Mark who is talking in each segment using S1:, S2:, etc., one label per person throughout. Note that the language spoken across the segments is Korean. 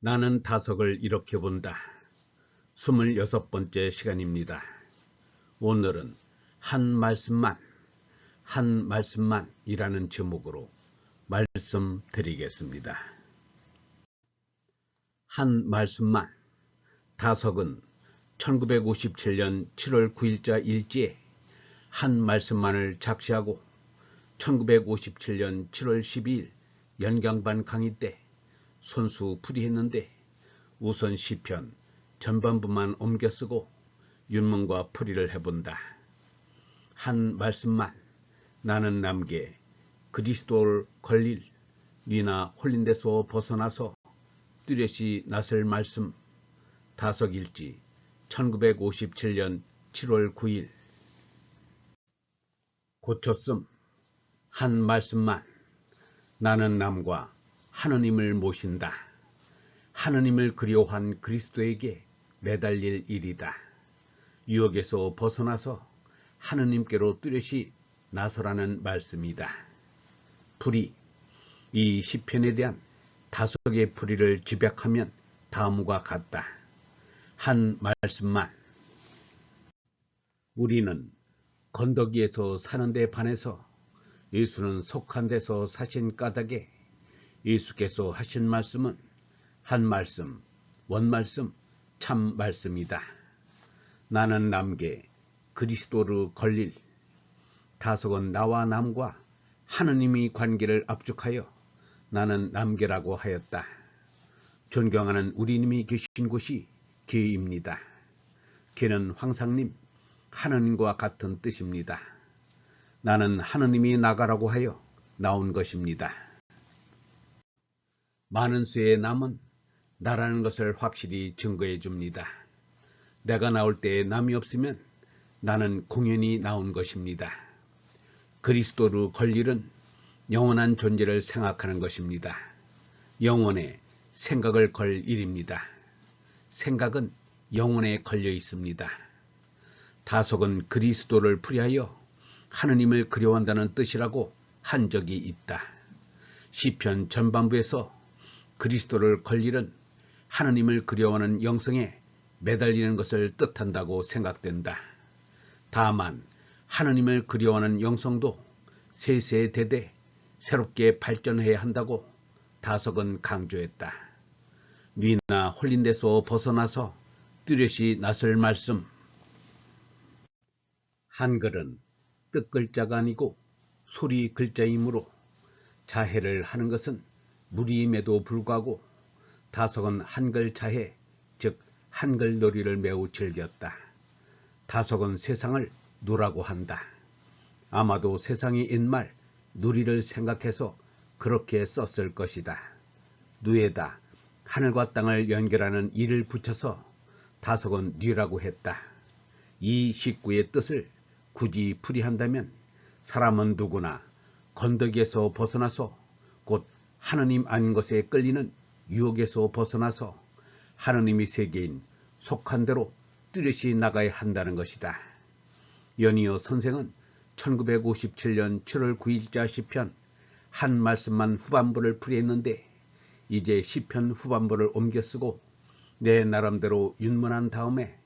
S1: 나는 다석을 이렇게 본다. 26번째 시간입니다. 오늘은 한 말씀만, 한 말씀만 이라는 제목으로 말씀드리겠습니다. 한 말씀만. 다석은 1957년 7월 9일자 일지에 한 말씀만을 작시하고 1957년 7월 12일 연강반 강의 때 손수 풀이했는데 우선 시편 전반부만 옮겨 쓰고 윤문과 풀이를 해본다. 한 말씀만 나는 남게 그리스도를 걸릴 니나 홀린 데서 벗어나서 뚜렷이 나설 말씀 다석일지 1957년 7월 9일 고쳤음 한 말씀만 나는 남과 하느님을 모신다. 하느님을 그리워한 그리스도에게 매달릴 일이다. 유혹에서 벗어나서 하느님께로 뚜렷이 나서라는 말씀이다. 불이 이 시편에 대한 다섯의 불의를 집약하면 다음과 같다. 한 말씀만 우리는 건더기에서 사는 데 반해서 예수는 속한 데서 사신 까닭에 예수께서 하신 말씀은 한 말씀, 원 말씀, 참 말씀이다. 나는 남게 그리스도를 걸릴 다석은 나와 남과 하느님이 관계를 압축하여 나는 남계라고 하였다. 존경하는 우리님이 계신 곳이 계입니다. 걔는 황상님, 하느님과 같은 뜻입니다. 나는 하느님이 나가라고 하여 나온 것입니다. 많은 수의 남은 나라는 것을 확실히 증거해 줍니다. 내가 나올 때에 남이 없으면 나는 공연히 나온 것입니다. 그리스도로 걸릴은 영원한 존재를 생각하는 것입니다. 영혼에 생각을 걸 일입니다. 생각은 영혼에 걸려 있습니다. 다속은 그리스도를 풀이하여 하느님을 그려한다는 뜻이라고 한 적이 있다. 시편 전반부에서 그리스도를 걸릴은 하느님을 그려하는 영성에 매달리는 것을 뜻한다고 생각된다. 다만 하느님을 그려하는 영성도 세세대대 새롭게 발전해야 한다고 다석은 강조했다. 니나 홀린 데서 벗어나서 뚜렷이 나설 말씀. 한글은 뜻 글자가 아니고 소리 글자이므로 자해를 하는 것은 무리임에도 불구하고 다석은 한글 자해, 즉 한글 놀이를 매우 즐겼다. 다석은 세상을 누라고 한다. 아마도 세상의 옛말 누리를 생각해서 그렇게 썼을 것이다. 누에다 하늘과 땅을 연결하는 이를 붙여서 다석은 뉘라고 했다. 이 식구의 뜻을 굳이 풀이한다면 사람은 누구나 건더기에서 벗어나서 곧 하느님 아닌 것에 끌리는 유혹에서 벗어나서 하느님의 세계인 속한 대로 뚜렷이 나가야 한다는 것이다. 연이어 선생은 1957년 7월 9일자 시편 한 말씀만 후반부를 풀이했는데 이제 시편 후반부를 옮겨 쓰고 내 나름대로 윤문한 다음에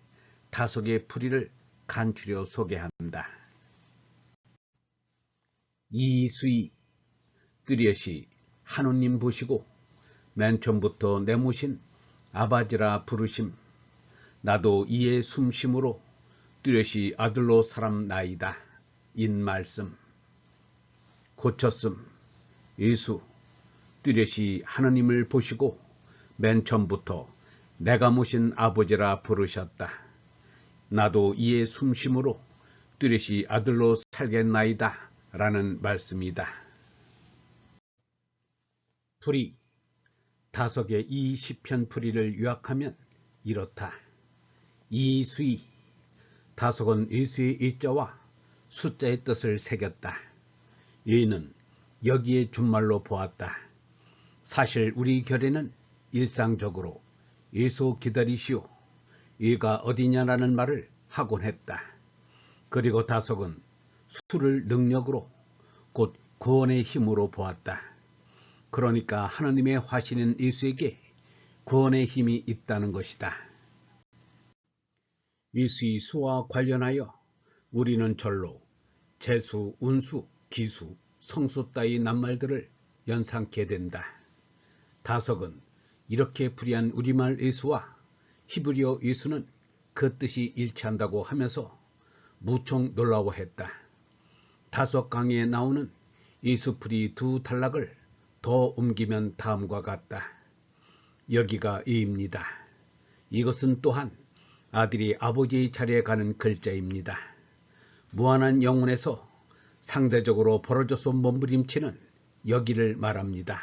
S1: 다속의 풀이를 간추려 소개한다. 이수이 뚜렷이 하느님 보시고 맨 처음부터 내 모신 아바지라 부르심 나도 이의 숨심으로 뚜렷이 아들로 사람 나이다. 인 말씀 고쳤음 예수 뚜렷이 하느님을 보시고 맨 처음부터 내가 모신 아버지라 부르셨다. 나도 이의 숨심으로 뚜렷이 아들로 살겠나이다. 라는 말씀이다. 풀이 다섯의 이 시편 풀이를 요약하면 이렇다. 이수이 다섯은 예수의 일자와 숫자의 뜻을 새겼다. 얘는 여기에 준말로 보았다. 사실 우리 결에는 일상적으로 예수 기다리시오. 얘가 어디냐라는 말을 하곤 했다. 그리고 다섯은 수를 능력으로 곧 구원의 힘으로 보았다. 그러니까 하나님의 화신인 예수에게 구원의 힘이 있다는 것이다. 이수의 수와 관련하여 우리는 절로 재수, 운수, 기수, 성수 따위 낱말들을 연상케 된다. 다석은 이렇게 불이한 우리말 예수와 히브리어 예수는 그 뜻이 일치한다고 하면서 무척 놀라워했다. 다섯 강에 나오는 예수풀이 두 단락을 더 옮기면 다음과 같다. 여기가 이입니다. 이것은 또한 아들이 아버지의 자리에 가는 글자입니다. 무한한 영혼에서 상대적으로 벌어져서 몸부림치는 여기를 말합니다.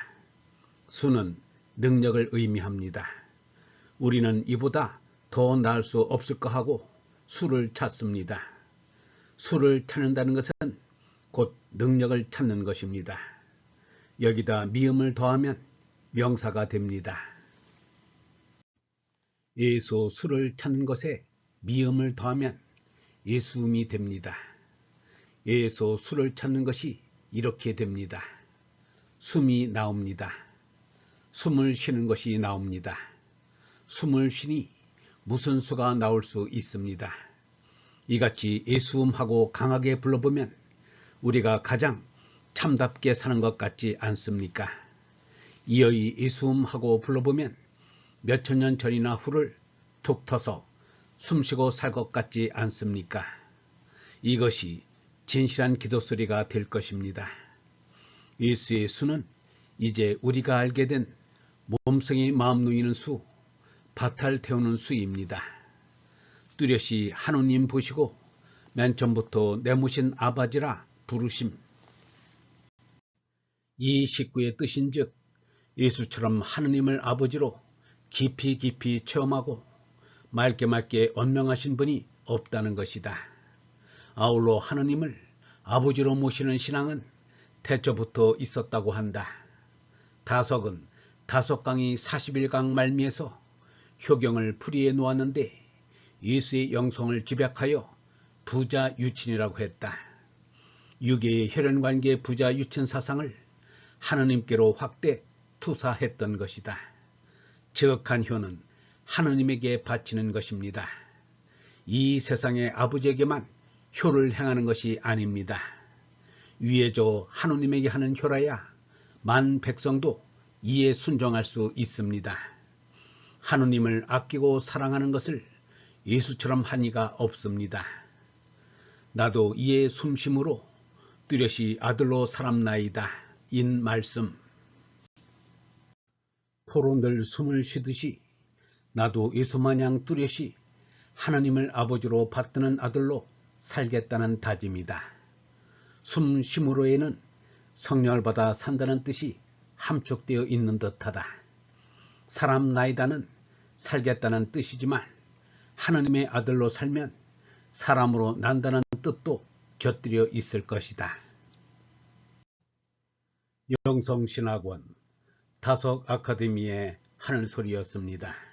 S1: 수는 능력을 의미합니다. 우리는 이보다 더 나을 수 없을까 하고 수를 찾습니다. 수를 찾는다는 것은 곧 능력을 찾는 것입니다. 여기다 미음을 더하면 명사가 됩니다. 예수 수를 찾는 것에 미음을 더하면 예수음이 됩니다. 예수 수를 찾는 것이 이렇게 됩니다. 숨이 나옵니다. 숨을 쉬는 것이 나옵니다. 숨을 쉬니 무슨 수가 나올 수 있습니다. 이같이 예수음하고 강하게 불러보면 우리가 가장 참답게 사는 것 같지 않습니까? 이어이 예수음하고 불러보면 몇천 년 전이나 후를 툭 터서 숨쉬고 살 것 같지 않습니까? 이것이 진실한 기도 소리가 될 것입니다. 예수의 수는 이제 우리가 알게 된 몸성이 마음 누이는 수, 바탈 태우는 수입니다. 뚜렷이 하느님 보시고 맨 처음부터 내모신 아바지라 부르심. 이 식구의 뜻인즉 예수처럼 하느님을 아버지로 깊이 깊이 체험하고 맑게 맑게 언명하신 분이 없다는 것이다. 아울러 하느님을 아버지로 모시는 신앙은 태초부터 있었다고 한다. 다석은 다섯강이 41강 말미에서 효경을 풀이해 놓았는데 예수의 영성을 집약하여 부자 유친이라고 했다. 유계의 혈연관계 부자 유친 사상을 하느님께로 확대 투사했던 것이다. 지극한 효는 하느님에게 바치는 것입니다. 이 세상의 아버지에게만 효를 행하는 것이 아닙니다. 위에 저 하느님에게 하는 효라야 만 백성도 이에 순종할 수 있습니다. 하느님을 아끼고 사랑하는 것을 예수처럼 한 이가 없습니다. 나도 이에 숨심으로 뚜렷이 아들로 살았나이다. 인 말씀. 포로 늘 숨을 쉬듯이 나도 예수마냥 뚜렷이 하나님을 아버지로 받드는 아들로 살겠다는 다짐이다. 숨 쉼으로에는 성령을 받아 산다는 뜻이 함축되어 있는 듯하다. 사람 나이다는 살겠다는 뜻이지만 하나님의 아들로 살면 사람으로 난다는 뜻도 곁들여 있을 것이다. 영성신학원 다석 아카데미의 하늘소리였습니다.